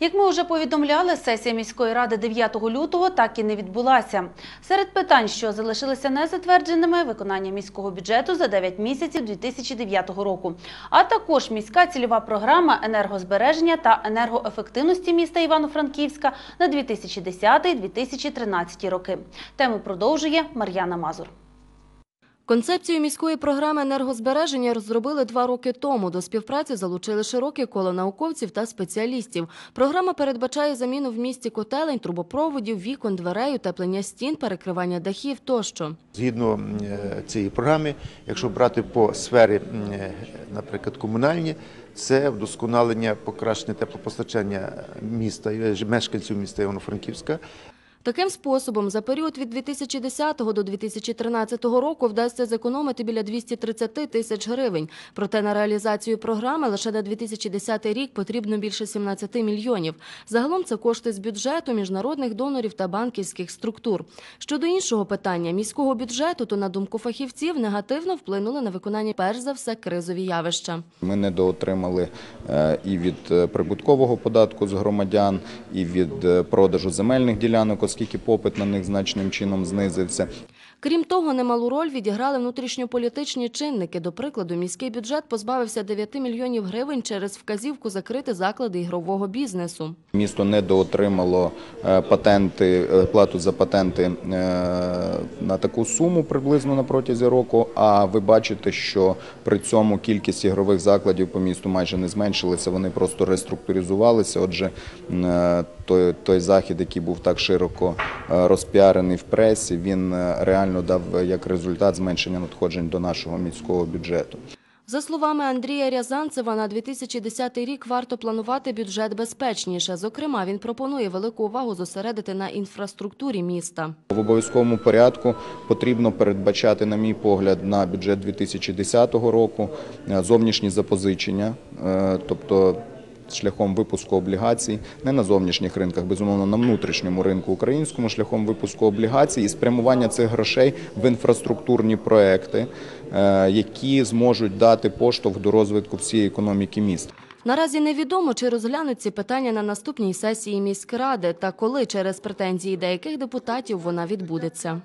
Як ми вже повідомляли, сесія міської ради 9 лютого так і не відбулася. Серед питань, що залишилися незатвердженими, виконання міського бюджету за 9 місяців 2009 року, а також міська цільова програма енергозбереження та енергоефективності міста Івано-Франківська на 2010-2013 роки. Тему продовжує Мар'яна Мазур. Концепцію міської програми енергозбереження розробили два роки тому. До співпраці залучили широке коло науковців та спеціалістів. Програма передбачає заміну в місті котелень, трубопроводів, вікон, дверей, утеплення стін, перекривання дахів тощо. Згідно е, цієї програми, якщо брати по сфері, е, наприклад, комунальні, це вдосконалення покращення теплопостачання міста і мешканців міста Івано-Франківська. Таким способом, за період від 2010 до 2013 року вдасться зекономити біля 230 тисяч гривень. Проте на реалізацію програми лише на 2010 рік потрібно більше 17 мільйонів. Загалом це кошти з бюджету, міжнародних донорів та банківських структур. Щодо іншого питання міського бюджету, то на думку фахівців негативно вплинули на виконання перш за все кризові явища. Ми недоотримали е, і від е, прибуткового податку з громадян, і від е, продажу земельних ділянок, оскільки попит на них значним чином знизився. Крім того, немалу роль відіграли внутрішньополітичні чинники. До прикладу, міський бюджет позбавився 9 мільйонів гривень через вказівку закрити заклади ігрового бізнесу. Місто недоотримало е, патенти, е, плату за патенти е, на таку суму приблизно на протязі року. А ви бачите, що при цьому кількість ігрових закладів по місту майже не зменшилася, вони просто реструктуризувалися. Отже, той, той захід, який був так широко розпіарений в пресі, він е, реально дав як результат зменшення надходжень до нашого міського бюджету. За словами Андрія Рязанцева, на 2010 рік варто планувати бюджет безпечніше. Зокрема, він пропонує велику увагу зосередити на інфраструктурі міста. В обов'язковому порядку потрібно передбачати, на мій погляд, на бюджет 2010 року е, зовнішні запозичення, е, тобто шляхом випуску облігацій, не на зовнішніх ринках, безумовно, на внутрішньому ринку українському шляхом випуску облігацій і спрямування цих грошей в інфраструктурні проекти, е, які зможуть дати поштовх до розвитку всієї економіки міста. Наразі невідомо, чи розглянуть ці питання на наступній сесії міськради та коли через претензії деяких депутатів вона відбудеться.